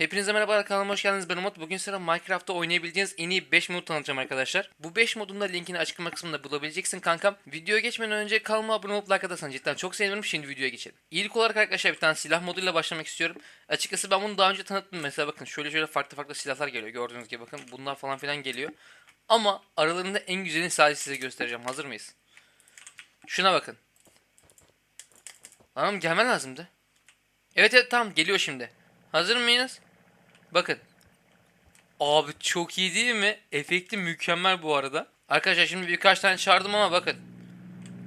Hepinize merhaba kanalıma hoş geldiniz ben Umut. Bugün size Minecraft'ta oynayabileceğiniz en iyi 5 mod tanıtacağım arkadaşlar. Bu 5 modun da linkini açıklama kısmında bulabileceksin kankam. Videoya geçmeden önce kanalıma abone olup like atarsan cidden çok sevinirim. Şimdi videoya geçelim. İlk olarak arkadaşlar bir tane silah moduyla başlamak istiyorum. Açıkçası ben bunu daha önce tanıttım. Mesela bakın şöyle şöyle farklı farklı silahlar geliyor. Gördüğünüz gibi bakın bunlar falan filan geliyor. Ama aralarında en güzelini sadece size göstereceğim. Hazır mıyız? Şuna bakın. Anam gelmen lazımdı. Evet evet tamam geliyor şimdi. Hazır mıyız? Bakın. Abi çok iyi değil mi? Efekti mükemmel bu arada. Arkadaşlar şimdi birkaç tane çağırdım ama bakın.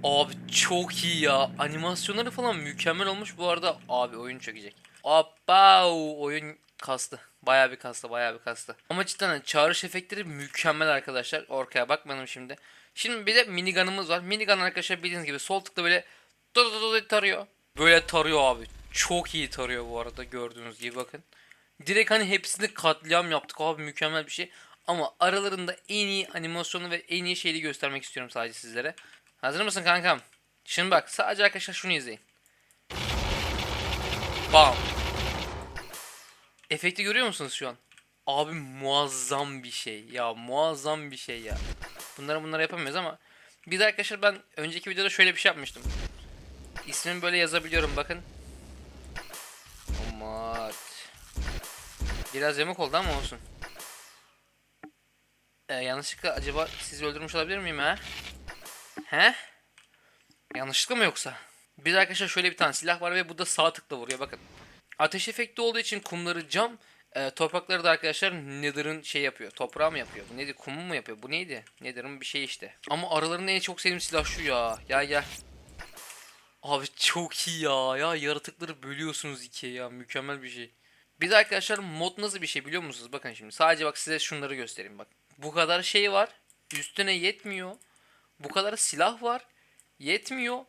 Abi çok iyi ya. Animasyonları falan mükemmel olmuş bu arada. Abi oyun çökecek. Abav oyun kastı. Bayağı bir kastı, bayağı bir kastı. Ama cidden hani çağrış efektleri mükemmel arkadaşlar. Orkaya bakmadım şimdi. Şimdi bir de minigun'ımız var. Minigun arkadaşlar bildiğiniz gibi sol tıkla böyle tarıyor. Böyle tarıyor abi. Çok iyi tarıyor bu arada gördüğünüz gibi bakın. Direkt hani hepsini katliam yaptık abi mükemmel bir şey. Ama aralarında en iyi animasyonu ve en iyi şeyi göstermek istiyorum sadece sizlere. Hazır mısın kankam? Şimdi bak sadece arkadaşlar şunu izleyin. Bam. Efekti görüyor musunuz şu an? Abi muazzam bir şey. Ya muazzam bir şey ya. Bunları bunları yapamıyoruz ama bir de arkadaşlar ben önceki videoda şöyle bir şey yapmıştım. İsmimi böyle yazabiliyorum bakın. Biraz yamuk oldu ama olsun. Ee, yanlışlıkla acaba sizi öldürmüş olabilir miyim ha? He? Yanlışlıkla mı yoksa? Bir arkadaşlar şöyle bir tane silah var ve bu da sağ tıkla vuruyor bakın. Ateş efekti olduğu için kumları cam, e, toprakları da arkadaşlar Nether'ın şey yapıyor. Toprağı mı yapıyor? Bu neydi? Kumu mu yapıyor? Bu neydi? Nether'ın bir şey işte. Ama aralarında en çok sevdiğim silah şu ya. Ya gel. Abi çok iyi ya. Ya yaratıkları bölüyorsunuz ikiye ya. Mükemmel bir şey. Bir de arkadaşlar mod nasıl bir şey biliyor musunuz? Bakın şimdi sadece bak size şunları göstereyim bak. Bu kadar şey var. Üstüne yetmiyor. Bu kadar silah var. Yetmiyor.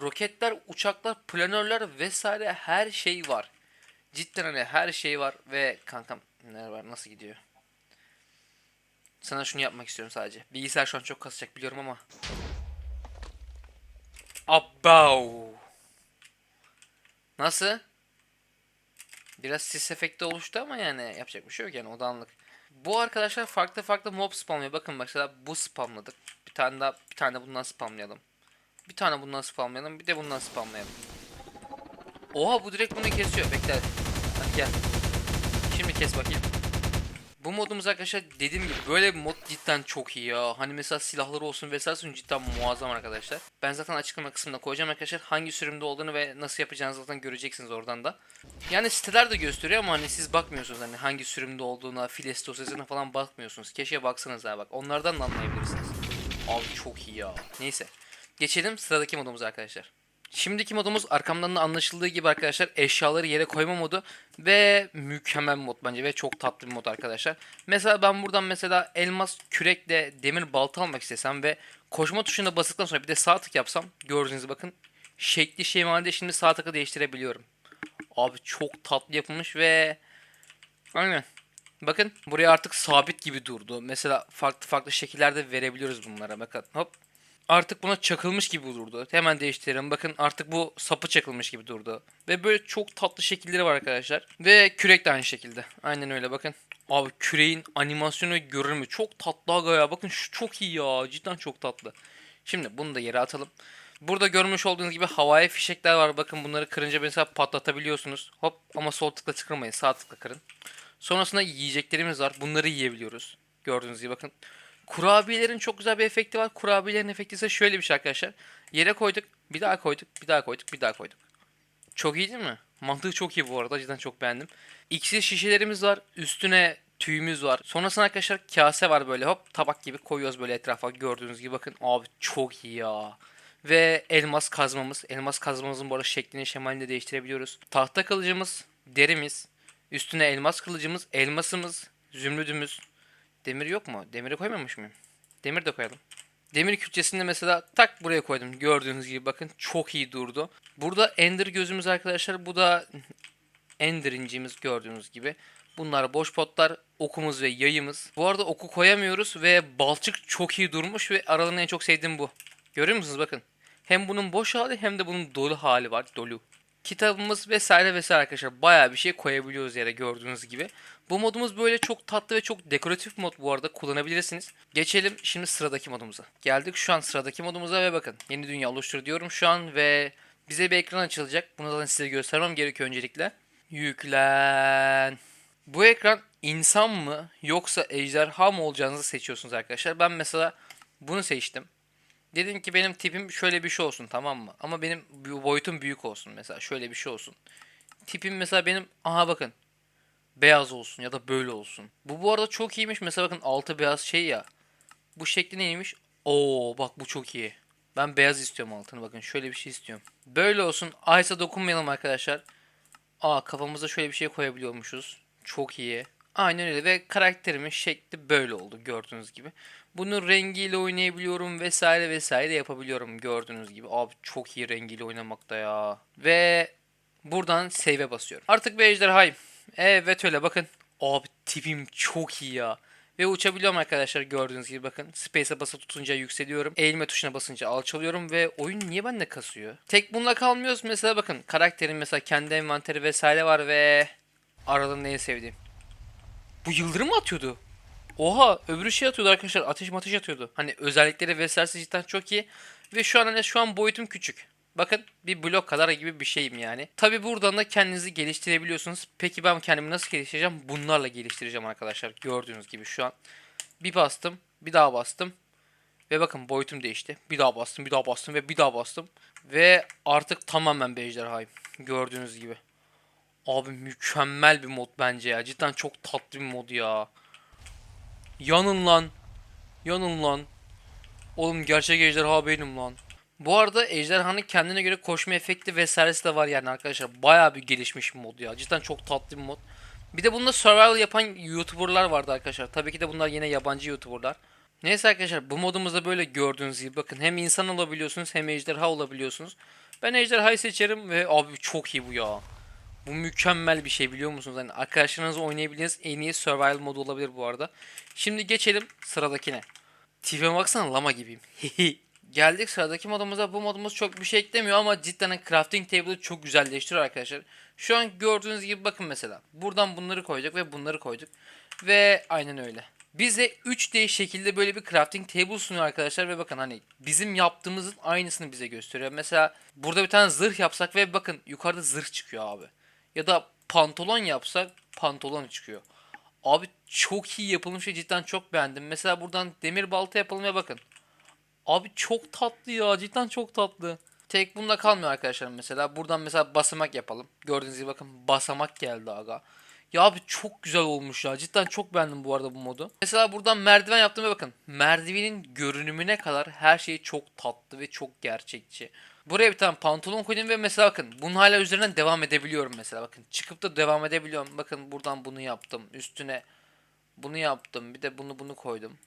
Roketler, uçaklar, planörler vesaire her şey var. Cidden hani her şey var ve kankam neler var nasıl gidiyor? Sana şunu yapmak istiyorum sadece. Bilgisayar şu an çok kasacak biliyorum ama. Abav. Nasıl? Biraz sis efekti oluştu ama yani yapacak bir şey yok yani o da anlık. Bu arkadaşlar farklı farklı mob spamlıyor. Bakın mesela bu spamladık. Bir tane daha bir tane bundan spamlayalım. Bir tane bundan spamlayalım. Bir de bundan spamlayalım. Oha bu direkt bunu kesiyor. Bekle. Hadi gel. Şimdi kes bakayım. Bu modumuz arkadaşlar dediğim gibi böyle bir mod cidden çok iyi ya. Hani mesela silahları olsun vesaire olsun cidden muazzam arkadaşlar. Ben zaten açıklama kısmında koyacağım arkadaşlar. Hangi sürümde olduğunu ve nasıl yapacağınızı zaten göreceksiniz oradan da. Yani siteler de gösteriyor ama hani siz bakmıyorsunuz hani hangi sürümde olduğuna, files dosyasına falan bakmıyorsunuz. Keşke baksanız ha bak. Onlardan da anlayabilirsiniz. Abi çok iyi ya. Neyse. Geçelim sıradaki modumuza arkadaşlar. Şimdiki modumuz arkamdan da anlaşıldığı gibi arkadaşlar eşyaları yere koyma modu ve mükemmel mod bence ve çok tatlı bir mod arkadaşlar. Mesela ben buradan mesela elmas kürekle demir balta almak istesem ve koşma tuşuna bastıktan sonra bir de sağ tık yapsam gördüğünüz bakın şekli şemalde şimdi sağ tıkı değiştirebiliyorum. Abi çok tatlı yapılmış ve aynen. Bakın buraya artık sabit gibi durdu. Mesela farklı farklı şekillerde verebiliyoruz bunlara. Bakın hop artık buna çakılmış gibi durdu. Hemen değiştirelim. Bakın artık bu sapı çakılmış gibi durdu. Ve böyle çok tatlı şekilleri var arkadaşlar. Ve kürek de aynı şekilde. Aynen öyle bakın. Abi küreğin animasyonu ve görünümü çok tatlı aga ya. Bakın şu çok iyi ya. Cidden çok tatlı. Şimdi bunu da yere atalım. Burada görmüş olduğunuz gibi havai fişekler var. Bakın bunları kırınca mesela patlatabiliyorsunuz. Hop ama sol tıkla kırmayın. Sağ tıkla kırın. Sonrasında yiyeceklerimiz var. Bunları yiyebiliyoruz. Gördüğünüz gibi bakın. Kurabiyelerin çok güzel bir efekti var. Kurabiyelerin efekti ise şöyle bir şey arkadaşlar. Yere koyduk, bir daha koyduk, bir daha koyduk, bir daha koyduk. Çok iyi değil mi? Mantığı çok iyi bu arada. Cidden çok beğendim. İksir şişelerimiz var. Üstüne tüyümüz var. Sonrasında arkadaşlar kase var böyle hop tabak gibi koyuyoruz böyle etrafa. Gördüğünüz gibi bakın. Abi çok iyi ya. Ve elmas kazmamız. Elmas kazmamızın bu arada şeklini şemalini de değiştirebiliyoruz. Tahta kılıcımız, derimiz, üstüne elmas kılıcımız, elmasımız, zümrüdümüz, Demir yok mu? Demiri koymamış mıyım? Demir de koyalım. Demir külçesini mesela tak buraya koydum. Gördüğünüz gibi bakın çok iyi durdu. Burada Ender gözümüz arkadaşlar. Bu da Ender incimiz gördüğünüz gibi. Bunlar boş potlar, okumuz ve yayımız. Bu arada oku koyamıyoruz ve balçık çok iyi durmuş ve aralarında en çok sevdiğim bu. Görüyor musunuz bakın. Hem bunun boş hali hem de bunun dolu hali var. Dolu. Kitabımız vesaire vesaire arkadaşlar. Bayağı bir şey koyabiliyoruz yere gördüğünüz gibi. Bu modumuz böyle çok tatlı ve çok dekoratif mod bu arada kullanabilirsiniz. Geçelim şimdi sıradaki modumuza. Geldik şu an sıradaki modumuza ve bakın yeni dünya oluştur diyorum şu an ve bize bir ekran açılacak. Bunu zaten size göstermem gerekiyor öncelikle. Yüklen. Bu ekran insan mı yoksa ejderha mı olacağınızı seçiyorsunuz arkadaşlar. Ben mesela bunu seçtim. Dedim ki benim tipim şöyle bir şey olsun tamam mı? Ama benim boyutum büyük olsun mesela şöyle bir şey olsun. Tipim mesela benim aha bakın beyaz olsun ya da böyle olsun. Bu bu arada çok iyiymiş. Mesela bakın altı beyaz şey ya. Bu şekli neymiş? Oo bak bu çok iyi. Ben beyaz istiyorum altını bakın şöyle bir şey istiyorum. Böyle olsun. Ice'a dokunmayalım arkadaşlar. Aa kafamıza şöyle bir şey koyabiliyormuşuz. Çok iyi. Aynen öyle ve karakterimin şekli böyle oldu gördüğünüz gibi. Bunun rengiyle oynayabiliyorum vesaire vesaire yapabiliyorum gördüğünüz gibi. Abi çok iyi rengiyle oynamakta ya. Ve buradan save'e basıyorum. Artık bir ejderhayım. Evet öyle bakın. Abi tipim çok iyi ya. Ve uçabiliyorum arkadaşlar gördüğünüz gibi bakın. Space'e basılı tutunca yükseliyorum. Eğilme tuşuna basınca alçalıyorum ve oyun niye bende kasıyor? Tek bununla kalmıyoruz. Mesela bakın karakterin mesela kendi envanteri vesaire var ve aralarında en sevdiğim. Bu yıldırım mı atıyordu? Oha öbürü şey atıyordu arkadaşlar. Ateş ateş atıyordu. Hani özellikleri vesairesi cidden çok iyi. Ve şu an hani şu an boyutum küçük. Bakın bir blok kadar gibi bir şeyim yani. Tabi buradan da kendinizi geliştirebiliyorsunuz. Peki ben kendimi nasıl geliştireceğim? Bunlarla geliştireceğim arkadaşlar. Gördüğünüz gibi şu an. Bir bastım. Bir daha bastım. Ve bakın boyutum değişti. Bir daha bastım. Bir daha bastım. Ve bir daha bastım. Ve artık tamamen bir ejderhayım. Gördüğünüz gibi. Abi mükemmel bir mod bence ya. Cidden çok tatlı bir mod ya. Yanın lan. Yanın lan. Oğlum gerçek ejderha benim lan. Bu arada ejderhanın kendine göre koşma efekti vesairesi de var yani arkadaşlar. Bayağı bir gelişmiş bir mod ya. Cidden çok tatlı bir mod. Bir de bunda survival yapan YouTuber'lar vardı arkadaşlar. Tabii ki de bunlar yine yabancı YouTuber'lar. Neyse arkadaşlar bu modumuzda böyle gördüğünüz gibi bakın hem insan olabiliyorsunuz hem ejderha olabiliyorsunuz. Ben ejderhayı seçerim ve abi çok iyi bu ya. Bu mükemmel bir şey biliyor musunuz? Hani arkadaşlarınızla oynayabildiğiniz en iyi survival modu olabilir bu arada. Şimdi geçelim sıradakine. Tipime baksana lama gibiyim. Geldik sıradaki modumuza. Bu modumuz çok bir şey eklemiyor ama cidden hani crafting table'ı çok güzelleştiriyor arkadaşlar. Şu an gördüğünüz gibi bakın mesela. Buradan bunları koyduk ve bunları koyduk. Ve aynen öyle. Bize 3D şekilde böyle bir crafting table sunuyor arkadaşlar ve bakın hani bizim yaptığımızın aynısını bize gösteriyor. Mesela burada bir tane zırh yapsak ve bakın yukarıda zırh çıkıyor abi. Ya da pantolon yapsak pantolon çıkıyor. Abi çok iyi yapılmış ve cidden çok beğendim. Mesela buradan demir balta ve bakın. Abi çok tatlı ya cidden çok tatlı. Tek bunda kalmıyor arkadaşlar mesela. Buradan mesela basamak yapalım. Gördüğünüz gibi bakın basamak geldi aga. Ya abi çok güzel olmuş ya. Cidden çok beğendim bu arada bu modu. Mesela buradan merdiven yaptım ve bakın. Merdivenin görünümüne kadar her şey çok tatlı ve çok gerçekçi. Buraya bir tane pantolon koydum ve mesela bakın bunun hala üzerinden devam edebiliyorum mesela bakın. Çıkıp da devam edebiliyorum. Bakın buradan bunu yaptım. Üstüne bunu yaptım. Bir de bunu bunu koydum.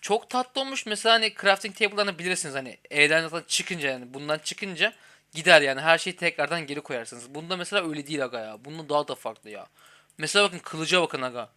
Çok tatlı olmuş. Mesela hani crafting table'larını bilirsiniz hani E'den zaten çıkınca yani bundan çıkınca gider yani her şeyi tekrardan geri koyarsınız. Bunda mesela öyle değil aga ya. Bunda daha da farklı ya. Mesela bakın kılıca bakın aga.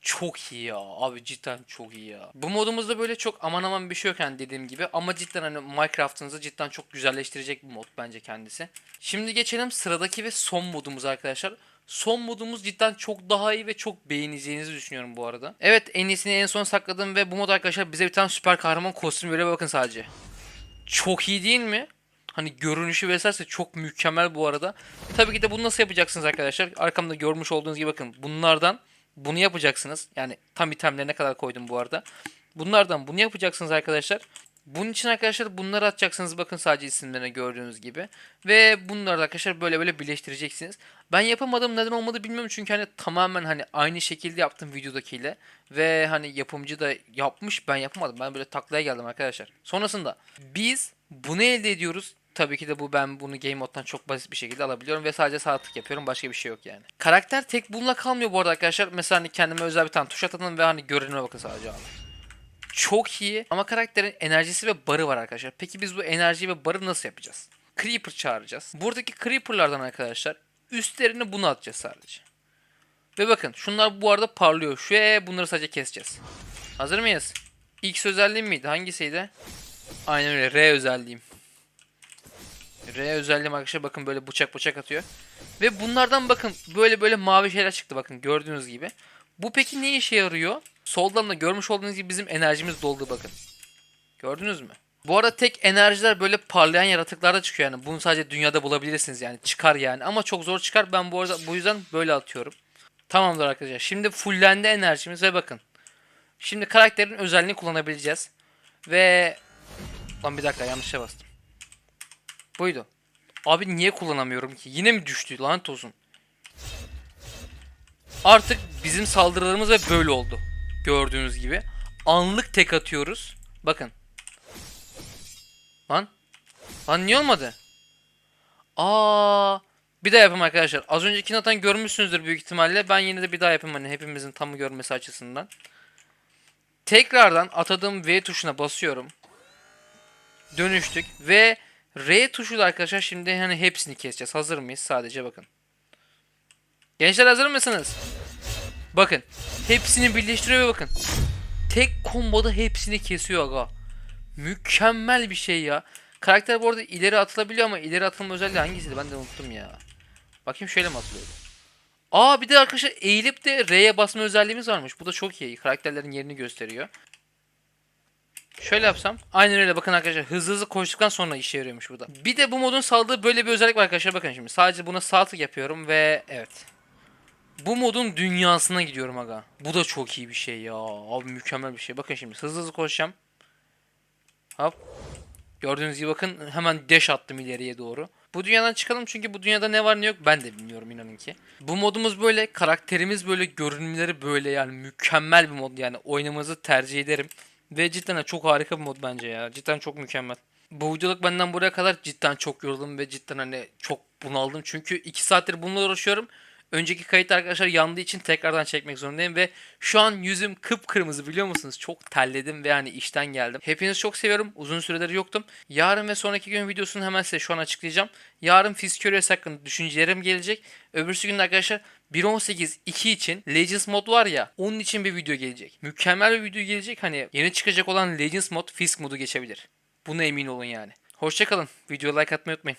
Çok iyi ya. Abi cidden çok iyi ya. Bu modumuzda böyle çok aman aman bir şey yok yani dediğim gibi. Ama cidden hani Minecraft'ınızı cidden çok güzelleştirecek bir mod bence kendisi. Şimdi geçelim sıradaki ve son modumuz arkadaşlar. Son modumuz cidden çok daha iyi ve çok beğeneceğinizi düşünüyorum bu arada. Evet en iyisini en son sakladım ve bu mod arkadaşlar bize bir tane süper kahraman kostümü veriyor bakın sadece. Çok iyi değil mi? Hani görünüşü vesaire çok mükemmel bu arada. Tabii ki de bunu nasıl yapacaksınız arkadaşlar? Arkamda görmüş olduğunuz gibi bakın bunlardan bunu yapacaksınız. Yani tam itemlerine kadar koydum bu arada. Bunlardan bunu yapacaksınız arkadaşlar. Bunun için arkadaşlar bunları atacaksınız bakın sadece isimlerine gördüğünüz gibi. Ve bunları da arkadaşlar böyle böyle birleştireceksiniz. Ben yapamadım neden olmadı bilmiyorum çünkü hani tamamen hani aynı şekilde yaptım videodakiyle. Ve hani yapımcı da yapmış ben yapamadım. Ben böyle taklaya geldim arkadaşlar. Sonrasında biz bunu elde ediyoruz. Tabii ki de bu ben bunu game moddan çok basit bir şekilde alabiliyorum ve sadece sağ tık yapıyorum. Başka bir şey yok yani. Karakter tek bununla kalmıyor bu arada arkadaşlar. Mesela hani kendime özel bir tane tuş atadım ve hani görünüme bakın sadece abi. Çok iyi ama karakterin enerjisi ve barı var arkadaşlar. Peki biz bu enerji ve barı nasıl yapacağız? Creeper çağıracağız. Buradaki Creeper'lardan arkadaşlar üstlerine bunu atacağız sadece. Ve bakın şunlar bu arada parlıyor. Şu e, bunları sadece keseceğiz. Hazır mıyız? X özelliğim miydi? Hangisiydi? Aynen öyle. R özelliğim. R özelliğim arkadaşlar bakın böyle bıçak bıçak atıyor. Ve bunlardan bakın böyle böyle mavi şeyler çıktı bakın gördüğünüz gibi. Bu peki ne işe yarıyor? Soldan da görmüş olduğunuz gibi bizim enerjimiz doldu bakın. Gördünüz mü? Bu arada tek enerjiler böyle parlayan yaratıklarda çıkıyor yani. Bunu sadece dünyada bulabilirsiniz yani. Çıkar yani ama çok zor çıkar. Ben bu arada bu yüzden böyle atıyorum. Tamamdır arkadaşlar. Şimdi fullendi enerjimiz ve bakın. Şimdi karakterin özelliğini kullanabileceğiz. Ve... Lan bir dakika yanlış şey bastım. Buydu. Abi niye kullanamıyorum ki? Yine mi düştü lanet olsun. Artık bizim saldırılarımız ve böyle oldu. Gördüğünüz gibi. Anlık tek atıyoruz. Bakın. Lan. Lan niye olmadı? Aa. Bir daha yapayım arkadaşlar. Az önceki zaten görmüşsünüzdür büyük ihtimalle. Ben yine de bir daha yapayım hani hepimizin tamı görmesi açısından. Tekrardan atadığım V tuşuna basıyorum. Dönüştük ve R tuşuyla arkadaşlar şimdi hani hepsini keseceğiz. Hazır mıyız? Sadece bakın. Gençler hazır mısınız? Bakın. Hepsini birleştiriyor ve bakın. Tek komboda hepsini kesiyor aga. Mükemmel bir şey ya. Karakter bu arada ileri atılabiliyor ama ileri atılma özelliği hangisiydi ben de unuttum ya. Bakayım şöyle mi atılıyordu? Aa bir de arkadaşlar eğilip de R'ye basma özelliğimiz varmış. Bu da çok iyi. Karakterlerin yerini gösteriyor. Şöyle yapsam. Aynen öyle bakın arkadaşlar. Hızlı hızlı koştuktan sonra işe yarıyormuş bu da. Bir de bu modun sağladığı böyle bir özellik var arkadaşlar. Bakın şimdi. Sadece buna sağ tık yapıyorum ve evet. Bu modun dünyasına gidiyorum aga. Bu da çok iyi bir şey ya. Abi mükemmel bir şey. Bakın şimdi hızlı hızlı koşacağım. Hop. Gördüğünüz gibi bakın hemen dash attım ileriye doğru. Bu dünyadan çıkalım çünkü bu dünyada ne var ne yok ben de bilmiyorum inanın ki. Bu modumuz böyle, karakterimiz böyle, görünümleri böyle yani mükemmel bir mod yani oynamanızı tercih ederim. Ve cidden de çok harika bir mod bence ya. Cidden çok mükemmel. Bu videoluk benden buraya kadar cidden çok yoruldum ve cidden hani çok bunaldım. Çünkü 2 saattir bununla uğraşıyorum. Önceki kayıt arkadaşlar yandığı için tekrardan çekmek zorundayım ve şu an yüzüm kıpkırmızı biliyor musunuz? Çok terledim ve hani işten geldim. Hepinizi çok seviyorum. Uzun süredir yoktum. Yarın ve sonraki gün videosunu hemen size şu an açıklayacağım. Yarın Fiskurious hakkında düşüncelerim gelecek. Öbürsü gün arkadaşlar 1.18.2 için Legends mod var ya onun için bir video gelecek. Mükemmel bir video gelecek. Hani yeni çıkacak olan Legends mod Fisk modu geçebilir. Buna emin olun yani. Hoşçakalın. Videoya like atmayı unutmayın.